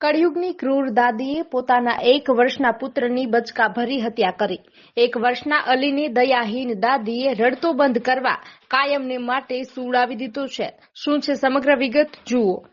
કળિયુગની ક્રૂર દાદીએ પોતાના એક વર્ષના પુત્રની બચકા ભરી હત્યા કરી. એક વર્ષના અલીની દયાહીન દાદીએ રડતો બંધ કરવા કાયમને માટે સુવડાવી દીધો છે. શું છે સમગ્ર વિગત? જુઓ.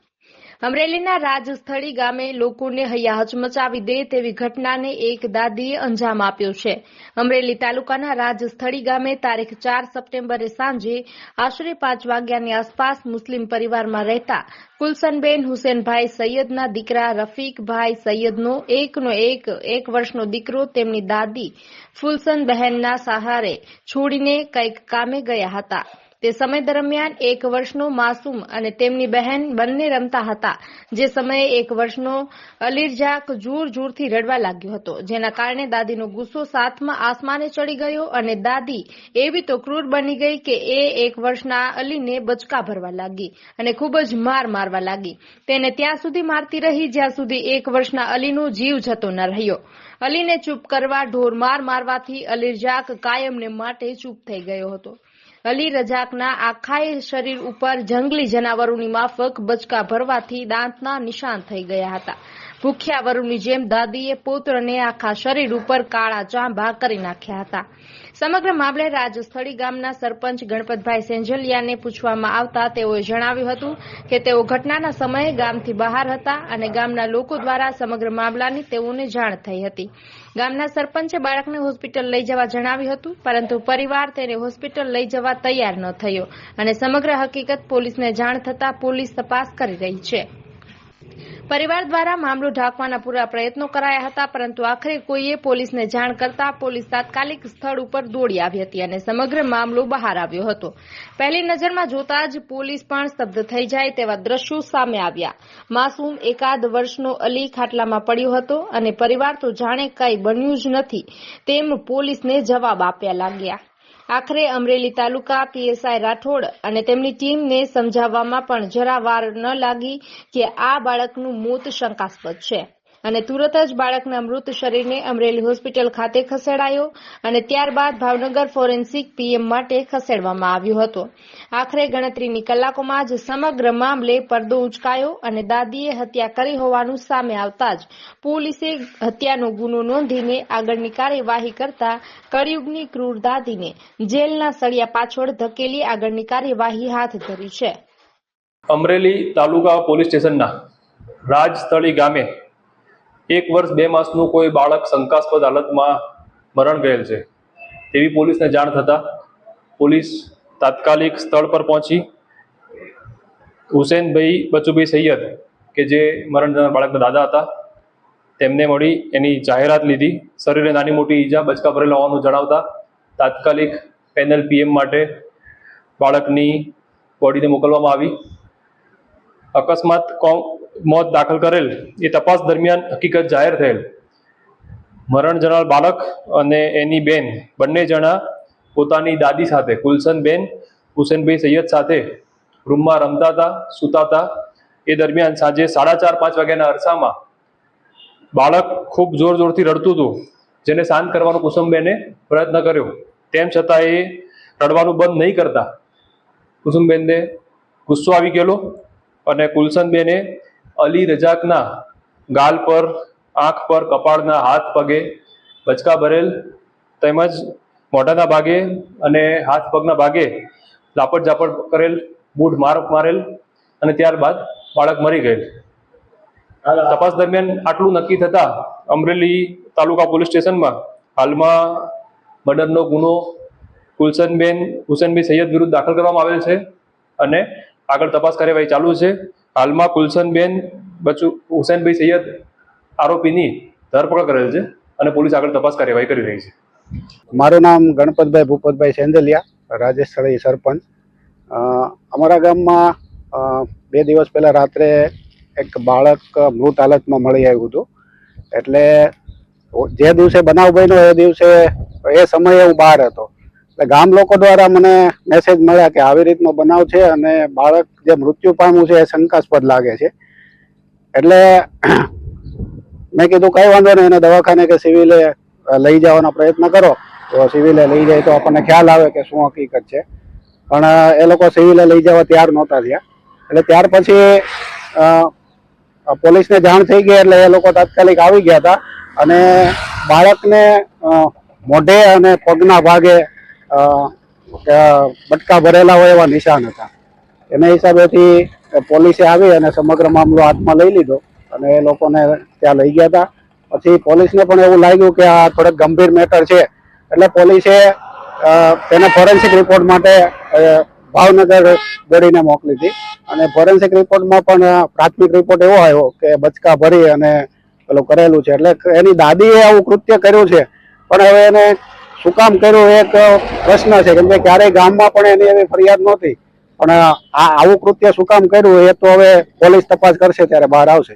અમરેલીના રાજસ્થળી ગામે લોકોને હૈયા હચમચાવી દે તેવી ઘટનાને એક દાદીએ અંજામ આપ્યો છે. અમરેલી તાલુકાના રાજસ્થળી ગામે તારીખ ચાર સપ્ટેમ્બરે સાંજે આશરે પાંચ વાગ્યાની આસપાસ મુસ્લિમ પરિવારમાં રહેતા કુલસનબેન હુસેનભાઈ સૈયદના દીકરા રફીકભાઈ સૈયદનો એકનો એક એક વર્ષનો દીકરો તેમની દાદી ફુલસન બહેનના સહારે છોડીને કંઈક કામે ગયા હતા. તે સમય દરમિયાન એક વર્ષનો માસૂમ અને તેમની બહેન બંને રમતા હતા. જે સમયે એક વર્ષનો અલીરજાક જોર જોરથી રડવા લાગ્યો હતો, જેના કારણે દાદીનો ગુસ્સો સાતમા આસમાને ચડી ગયો અને દાદી એવી તો ક્રૂર બની ગઈ કે એ એક વર્ષના અલીને બચકા ભરવા લાગી અને ખૂબ જ માર મારવા લાગી. તેને ત્યાં સુધી મારતી રહી, જ્યાં સુધી એક વર્ષના અલીનો જીવ જતો ન રહ્યો. અલીને ચૂપ કરવા ઢોર માર મારવાથી અલીરજાક કાયમને માટે ચૂપ થઈ ગયો હતો. અલી રજાકના આખાય શરીર ઉપર જંગલી જનાવરોની માફક બચકા ભરવાથી દાંતના નિશાન થઈ ગયા હતા. ભૂખ્યા વરુની જેમ દાદીએ પુત્રને આખા શરીર ઉપર કાળા ચાંભા કરી નાખ્યા હતા. સમગ્ર મામલે રાજસ્થળી ગામના સરપંચ ગણપતભાઈ સેંજલિયાને પૂછવામાં આવતા તેઓએ જણાવ્યું હતું કે તેઓ ઘટનાના સમયે ગામથી બહાર હતા અને ગામના લોકો દ્વારા સમગ્ર મામલાની તેઓને જાણ થઈ હતી. ગામના સરપંચે બાળકને હોસ્પિટલ લઈ જવા જણાવ્યું હતું, પરંતુ પરિવાર તેને હોસ્પિટલ લઈ જવા તૈયાર ન થયો અને સમગ્ર હકીકત પોલીસને જાણ થતાં પોલીસ તપાસ કરી રહી છે. પરિવાર દ્વારા મામલો ઢાંકવાના પૂરા પ્રયત્નો કરાયા હતા, પરંતુ આખરે કોઈએ પોલીસને જાણ કરતા પોલીસ તાત્કાલિક સ્થળ ઉપર દોડી આવી હતી અને સમગ્ર મામલો બહાર આવ્યો હતો. પહેલી નજરમાં જોતા જ પોલીસ પણ સ્તબ્ધ થઈ જાય તેવા દ્રશ્યો સામે આવ્યા. માસૂમ એકાદ વર્ષનો અલી ખાટલામાં પડ્યો હતો અને પરિવાર તો જાણે કંઈ બન્યું જ નથી તેમ પોલીસને જવાબ આપ્યા લાગ્યા. આખરે અમરેલી તાલુકા પીએસઆઈ રાઠોડ અને તેમની ટીમને સમજાવવામાં પણ જરા વાર ન લાગી કે આ બાળકનું મોત શંકાસ્પદ છે. અને તુરત જ બાળકના મૃત શરીરને અમરેલી હોસ્પિટલ ખાતે ખસેડાયો અને ત્યારબાદ ભાવનગર ફોરેન્સિક પીએમ માટે ખસેડવામાં આવ્યો હતો. આખરે ગણતરીની કલાકોમાં જ સમગ્ર મામલે પડદો ઉચકાયો અને દાદીએ હત્યા કરી હોવાનું સામે આવતા જ પોલીસે હત્યાનો ગુનો નોંધીને આગળની કાર્યવાહી કરતા કળિયુગની ક્રૂર દાદીને જેલના સળિયા પાછળ ધકેલી આગળની કાર્યવાહી હાથ ધરી છે. અમરેલી તાલુકા પોલીસ સ્ટેશનના રાજસ્થળી ગામે એક વર્ષ બે માસનું કોઈ બાળક શંકાસ્પદ હાલતમાં મરણ ગયેલ છે. તેવી પોલીસને જાણ થતાં પોલીસ તાત્કાલિક સ્થળ પર પહોંચી. હુસેનભાઈ બચુભાઈ સૈયદ, કે જે મરણ જનાર બાળકના દાદા હતા, તેમને મળી એની જાહેરાત લીધી. શરીરે નાની મોટી ઈજા બચકા ભરેલા હોવાનું જણાવતા તાત્કાલિક પેનલ પીએમ માટે બાળકની બોડીને મોકલવામાં આવી. અકસ્માત કોમ મોત દાખલ કરેલ એ તપાસ દરમિયાન હકીકત જાહેર થયેલ. મરણ જનાર બાળક અને એની બેન, બંને જણા પોતાની દાદી સાથે, કુલસનબેન, હુસેનભાઈ સૈયદ સાથે રૂમમાં રમતા હતા, સૂતા હતા. એ દરમિયાન સાંજે સાડા ચાર, પાંચ વાગ્યાના અરસામાં બાળક ખૂબ જોર જોરથી રડતું હતું, જેને શાંત કરવાનો કુસુમબેને પ્રયત્ન કર્યો. તેમ છતાં એ રડવાનું બંધ નહીં કરતા. કુસુમબેનને ગુસ્સો આવી ગયેલો અને કુલસનબેને અલી રજાકના ગાલ પર આંખ પર કપાળના હાથ પગે બચકા ભરેલ તેમજ મોઢાના ભાગે અને હાથ પગના ભાગે લાપટ ઝાપટ કરેલ બૂઢ માર મારેલ અને ત્યારબાદ બાળક મરી ગયેલ. તપાસ દરમિયાન આટલું નક્કી થતા અમરેલી તાલુકા પોલીસ સ્ટેશનમાં હાલમાં મર્ડરનો ગુનો ગુલશનબેન હુસેનભાઈ સૈયદ વિરુદ્ધ દાખલ કરવામાં આવેલ છે અને આગળ તપાસ કાર્યવાહી ચાલુ છે. હાલમાં કુલસનબેન બચુ, હુસેનભાઈ સૈયદ આરોપીની ધરપકડ કરેલ છે અને પોલીસ આગળ તપાસ કાર્યવાહી કરી રહી છે. મારું નામ ગણપતભાઈ ભૂપતભાઈ સેંદલિયા, રાજસ્થળી સરપંચ. અમારા ગામમાં બે દિવસ પહેલાં રાત્રે એક બાળક મૃત હાલતમાં મળી આવ્યું હતું. એટલે જે દિવસે બનાવ બન્યો એ દિવસે, એ સમયે હું બહાર હતો. એટલે ગામ લોકો દ્વારા મને મેસેજ મળ્યા કે આવી રીતનો બનાવ છે અને બાળક જે મૃત્યુ પામ્યું છે એ શંકાસ્પદ લાગે છે. એટલે મેં કીધું કઈ વાંધો નહીં, એને દવાખાને કે સિવિલે લઈ જવાનો પ્રયત્ન કરો. તો સિવિલે લઈ જાય તો આપણને ખ્યાલ આવે કે શું હકીકત છે. પણ એ લોકો સિવિલે લઈ જવા તૈયાર નહોતા થયા. એટલે ત્યાર પછી પોલીસને જાણ થઈ ગઈ એટલે એ લોકો તાત્કાલિક આવી ગયા હતા. અને બાળકને મોઢે અને પગના ભાગે બટકા ભરેલા હોય એવા નિશાન હતા. એના હિસાબેથી પોલીસે આવી અને સમગ્ર મામલો હાથમાં લઈ લીધો અને એ લોકોને ત્યાં લઈ ગયા હતા. પછી પોલીસને પણ એવું લાગ્યું કે આ થોડોક ગંભીર મેટર છે. એટલે પોલીસે તેને ફોરેન્સિક રિપોર્ટ માટે ભાવનગર બોડીને મોકલી હતી. અને ફોરેન્સિક રિપોર્ટમાં પણ પ્રાથમિક રિપોર્ટ એવો આવ્યો કે બચકા ભરી અને પેલું કરેલું છે. એટલે એની દાદીએ આવું કૃત્ય કર્યું છે. પણ હવે એને શું કામ કર્યું એક પ્રશ્ન છે. કેમ કે ક્યારેય ગામમાં પણ એની એવી ફરિયાદ નહોતી. પણ આ આવું કૃત્ય શું કામ કર્યું એ તો હવે પોલીસ તપાસ કરશે ત્યારે બહાર આવશે.